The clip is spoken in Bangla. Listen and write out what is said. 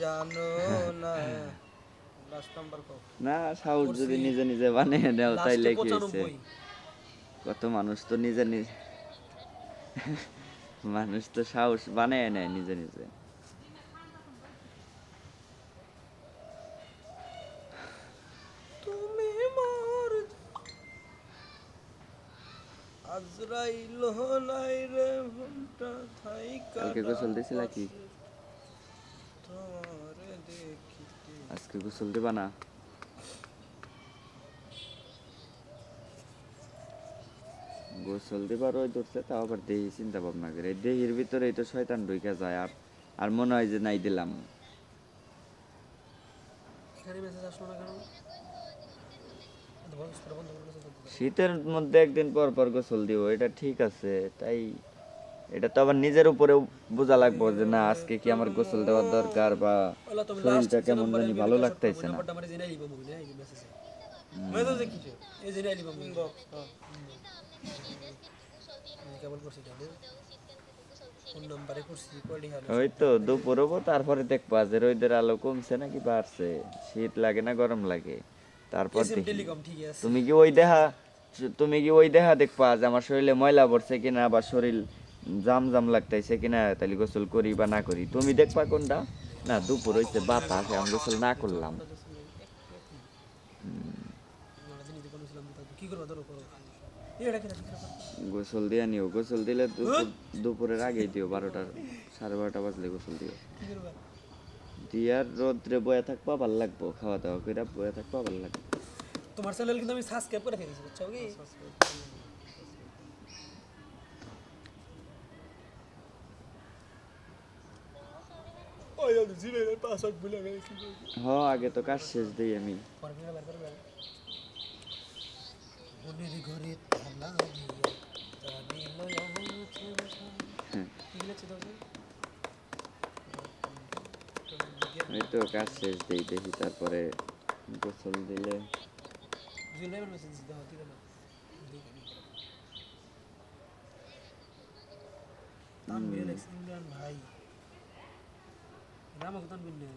জানো না। না সাহস যদি নিজে নিজে বানিয়ে নেও তাইলে কি হয়েছে? কত মানুষ তো নিজে নিজে মানুষ তো সাহস বানিয়ে নেয় নিজে নিজে। কালকে গোসল দিছিলা কি তোমারে দেখিতে আজকে গোসল দিবা না? গোসল দিবার ওই ধরছে তাও আবার দেহি চিন্তা ভাবনা করে। এই দেহির ভিতরেই তো শয়তান ঢুকে যায় আর আর মনে হয় যে নাই দিলাম। শীতের মধ্যে একদিন পর পর গোসল দিব এটা ঠিক আছে তাই এটা তো আবার নিজের উপরে বোঝা লাগবে যে না আজকে কি আমার গোসল দেওয়ার দরকার বা শরীরটা কেমন জানি ভালো লাগতেছে না। হলো। ওই তো দুপুর হব তারপরে দেখবা যে রোদের আলো কমছে নাকি বাড়ছে? শীত লাগে না গরম লাগে? তারপর দেখি। তুমি কি ওই দেহা তুমি কি ওই দেহা দেখবা যে আমার শরীরে ময়লা পড়ছে কিনা বা শরীর জাম জাম লাগতেছে কিনা তাহলে গোসল করি বা না করি। তুমি দেখবা কোনটা? না, দুপুর হইছে বাতাস আমি গোসল না করলাম। গোসল দিয়ে নিও, গোসল দিলে দুপুর দুপুরের আগেই দিও, বারোটার সাড়ে বারোটা বাজলে গোসল দিও। দিয়ার রোদ্রে বয়ে থাকবা, ভালো লাগবো, খাওয়া দাওয়া করে বয়ে থাকবা, ভালো লাগবে। তোমার চ্যানেল কিন্তু আমি সাবস্ক্রাইব করে ফেলেছি, বুঝছ কি? আগে তো কাজ শেষ দিই আমি। তো এই তো কাজ শেষ দিই, দেখি তারপরে গোসল দিলে। ভাই রামা তানভীর নেই